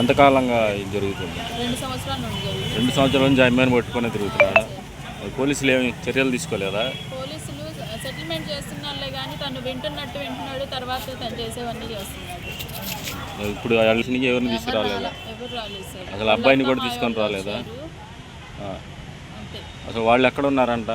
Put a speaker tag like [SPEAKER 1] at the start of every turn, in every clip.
[SPEAKER 1] ఎంతకాలంగా ఇది జరుగుతుంది?
[SPEAKER 2] రెండు సంవత్సరాల నుండి జరుగుతుంది.
[SPEAKER 1] రెండు సంవత్సరాల నుంచి ఆ అమ్మాయిని పట్టుకొని తిరుగుతున్నాడా పోలీసులు ఏమి చర్యలు తీసుకోలేదా?
[SPEAKER 2] పోలీసులు సెటిల్మెంట్ చేస్తున్నారులే కానీ తను వింటున్నట్టు వింటున్నాడు తర్వాత తను చేసేవన్నీ చేస్తున్నాడు
[SPEAKER 1] ఇప్పుడు వాళ్ళకి ఎవరిని తీసుకురాలేదా?
[SPEAKER 2] ఎవరు రాలేదు సార్.
[SPEAKER 1] అసలు అబ్బాయిని కూడా తీసుకొని రాలేదా? అసలు వాళ్ళు ఎక్కడ ఉన్నారంట?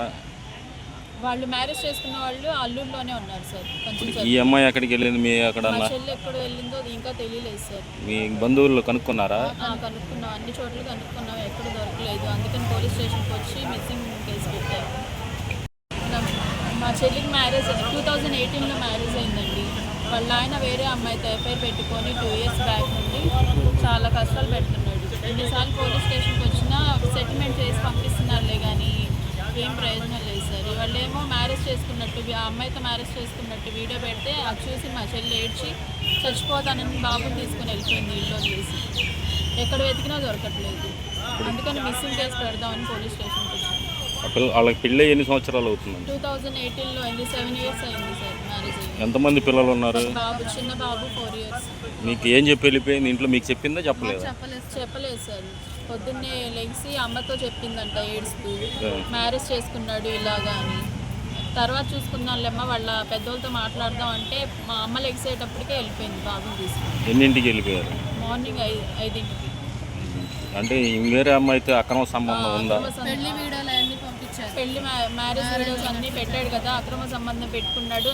[SPEAKER 2] వాళ్ళు మ్యారేజ్ చేసుకున్న వాళ్ళు అల్లూరులోనే ఉన్నారు సార్. కొంచెం
[SPEAKER 1] ఈ అమ్మాయి ఎక్కడికి వెళ్ళింది? మీ అక్కడ
[SPEAKER 2] మా చెల్లి ఎక్కడ వెళ్ళిందో అది ఇంకా తెలియలేదు సార్.
[SPEAKER 1] మీ బంధువులు కనుక్కున్నారా?
[SPEAKER 2] ఆ, కనుక్కున్నాం. అన్ని చోట్ల కనుక్కున్నాం. ఎక్కడ దొరకలేదు. అందుకని పోలీస్ స్టేషన్కి వచ్చి మిస్సింగ్ కేసు పెట్టారు. నా- మా చెల్లికి మ్యారేజ్ టూ థౌజండ్ ఎయిటీన్లో మ్యారేజ్ అయిందండి. వాళ్ళ ఆయన వేరే అమ్మాయితో ఎఫ్ఐఆర్ పెట్టుకొని టూ ఇయర్స్ బ్యాక్ నుండి చాలా కష్టాలు పెడుతున్నాడు. ఎన్నిసార్లు పోలీస్ స్టేషన్కి వచ్చినా సెటిల్మెంట్ చేసి పంపిస్తున్నారులే కానీ ఏం ప్రయోజనం లేదు సార్. వాళ్ళేమో మ్యారేజ్ చేసుకున్నట్టు ఆ అమ్మాయితో మ్యారేజ్ చేసుకున్నట్టు వీడియో పెడితే అది చూసి మా చెల్లి ఏడ్చి చచ్చిపోతానని బాబుని తీసుకొని వెళ్ళిపోయింది ఇల్లు వదిలేసి. ఎక్కడ వెతికినా దొరకట్లేదు. అందుకని మిస్సింగ్ కేసు పెడదామని పోలీస్
[SPEAKER 1] ఆ పిల్ల వాళ్ళకి పెళ్ళి ఎన్ని సంవత్సరాలు అవుతుందండి?
[SPEAKER 2] టూ థౌజండ్ ఎయిటీన్లో అయింది. సెవెన్ ఇయర్స్ అయింది సార్ మ్యారేజ్
[SPEAKER 1] ఎంతమంది పిల్లలు ఉన్నారు?
[SPEAKER 2] బాబు చిన్న బాబు ఫోర్ ఇయర్స్.
[SPEAKER 1] మీకు ఏం చెప్పి వెళ్ళిపోయింది? ఇంట్లో మీకు చెప్పిందా చెప్పలేదా?
[SPEAKER 2] చెప్పలేదు చెప్పలేదు సార్. పొద్దున్నే లెగిసి అమ్మతో చెప్పిందంట ఏడుస్తూ మ్యారేజ్ చేసుకున్నాడు ఇలాగా అని. తర్వాత చూసుకున్నాళ్ళమ్మ వాళ్ళ పెద్దోళ్ళతో మాట్లాడదాం అంటే మా అమ్మ లెగిసేటప్పటికే వెళ్ళిపోయింది బాబుని తీసుకుని.
[SPEAKER 1] ఎన్నింటికి వెళ్ళిపోయారు?
[SPEAKER 2] మార్నింగ్ ఐదు ఐదింటికి.
[SPEAKER 1] అంటే వేరే అమ్మాయితో అక్రమ సంబంధం ఉందా?
[SPEAKER 2] పెళ్ళి వీడియోలు అన్ని పెళ్ళి మ్యారేజ్ వీడియోస్ అన్ని పెట్టాడు కదా అక్రమ సంబంధం పెట్టుకున్నాడు.